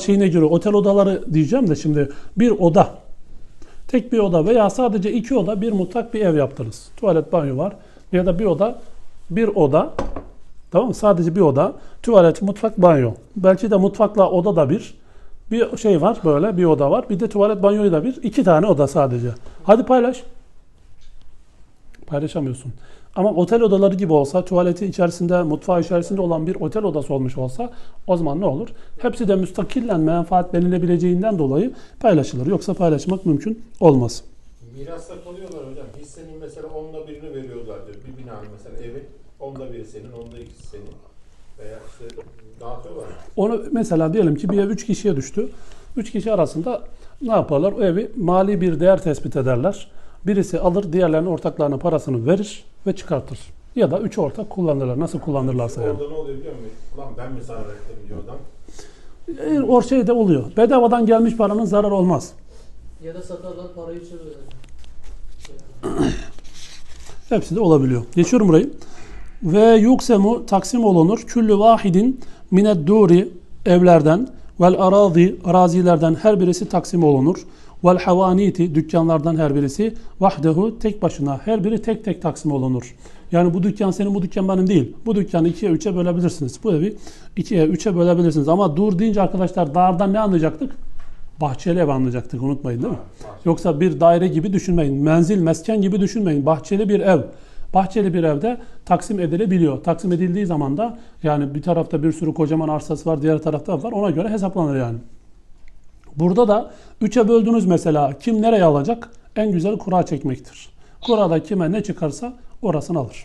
şeyine göre otel odaları diyeceğim de şimdi bir oda tek bir oda veya sadece iki oda bir mutfak bir ev yaptınız. Tuvalet banyo var ya da bir oda bir oda tamam mı? Sadece bir oda tuvalet mutfak banyo. Belki de mutfakla oda da bir bir şey var böyle bir oda var. Bir de tuvalet banyoyu da bir. iki tane oda sadece. Hadi paylaş. Paylaşamıyorsun. Ama otel odaları gibi olsa, tuvaleti içerisinde, mutfağı içerisinde olan bir otel odası olmuş olsa o zaman ne olur? Hepsi de müstakillen menfaatlenilebileceğinden dolayı paylaşılır. Yoksa paylaşmak mümkün olmaz. Mirasta kalıyorlar hocam. Hissenin mesela onda birini veriyorlardır. Bir binanın mesela evin onda biri senin, onda ikisi senin. Veya işte dağıtıyorlar. Onu mesela diyelim ki bir ev 3 kişiye düştü. 3 kişi arasında ne yaparlar? O evi mali bir değer tespit ederler. Birisi alır, diğerlerinin ortaklarına parasını verir ve çıkartır. Ya da üçü ortak kullanırlar. Nasıl kullanırlarsa yani. Orada ne oluyor biliyor musun? Lan ben mi zarar ettim diyor adam. E, O şey de oluyor. Bedavadan gelmiş paranın zarar olmaz. Ya da satarlar parayı çeviriyorlar. Hepsi de olabiliyor. Geçiyorum burayı. Ve yuksemu taksim olunur. Küllü vahidin mined duri evlerden vel arazi arazilerden her birisi taksim olunur. Vel havaniti dükkanlardan her birisi vahdehu tek başına her biri tek tek taksim olunur. Yani bu dükkan senin bu dükkan benim değil. Bu dükkanı ikiye üçe bölebilirsiniz. Bu evi ikiye üçe bölebilirsiniz. Ama dur deyince arkadaşlar dardan ne anlayacaktık? Bahçeli ev anlayacaktık unutmayın değil mi? Yoksa bir daire gibi düşünmeyin. Menzil, mesken gibi düşünmeyin. Bahçeli bir ev. Bahçeli bir evde taksim edilebiliyor. Taksim edildiği zaman da yani bir tarafta bir sürü kocaman arsası var, diğer tarafta var. Ona göre hesaplanır yani. Burada da üçe böldünüz mesela. Kim nereye alacak? En güzel kura çekmektir. Kurada kime ne çıkarsa orasını alır.